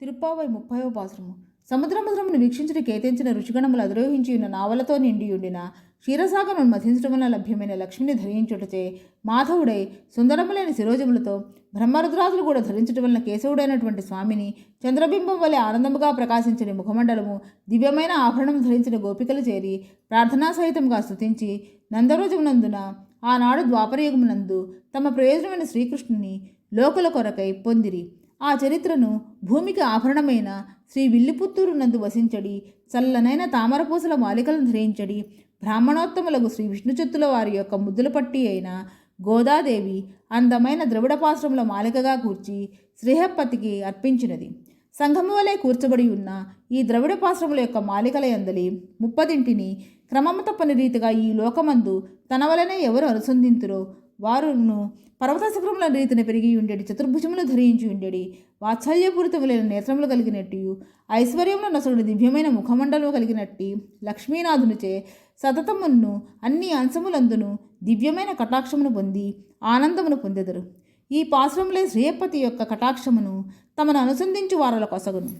తిరుప్పావై ముప్పైవ పాసురము సముద్రముద్రమును వీక్షించిన కేతించిన రుచిగణములు అధిరోహించి ఉన్న నావలతో నిండి ఉండిన క్షీరసాగరను మధించడం వలన లభ్యమైన లక్ష్మిని ధరించుటచే మాధవుడై సుందరములైన శిరోజములతో బ్రహ్మరుద్రాదులు కూడా ధరించడం వలన కేశవుడైనటువంటి స్వామిని చంద్రబింబం వలె ఆనందముగా ప్రకాశించని ముఖమండలము దివ్యమైన ఆభరణం ధరించిన గోపికలు చేరి ప్రార్థనా సహితంగా స్థుతించి నందరోజమునందున ఆనాడు ద్వాపరయుగమునందు తమ ప్రయోజనమైన శ్రీకృష్ణుని లోకుల కొరకై పొందిరి. ఆ చరిత్రను భూమికి ఆభరణమైన శ్రీ విల్లిపుత్తూరు నందు వసించడి చల్లనైన తామరపూసల మాలికలను ధరించడి బ్రాహ్మణోత్తములకు శ్రీ విష్ణుచిత్తుల వారి యొక్క ముద్దులపట్టి అయిన గోదాదేవి అందమైన ద్రవిడపాశ్రముల మాలికగా కూర్చి శ్రీహప్పతికి అర్పించినది. సంఘము వలె కూర్చబడి ఉన్న ఈ ద్రవిడపాశ్రముల యొక్క మాలికల యందలి ముప్పదింటిని క్రమము తప్పని రీతిగా ఈ లోకమందు తన వలనే ఎవరు అనుసంధింతురో వారును పర్వత శిఖరముల రీతిని పెరిగి ఉండేటి చతుర్భుజములు ధరించి ఉండేడి వాత్సల్యపూరితములైన నేత్రములు కలిగినట్టు ఐశ్వర్యములను నసుడు దివ్యమైన ముఖమండలము కలిగినట్టి లక్ష్మీనాథునిచే సతతమును అన్ని అంశములందును దివ్యమైన కటాక్షమును పొంది ఆనందమును పొందెదరు. ఈ పాశ్రములే శ్రీయపతి యొక్క కటాక్షమును తమను అనుసంధించు వారల కొసగును.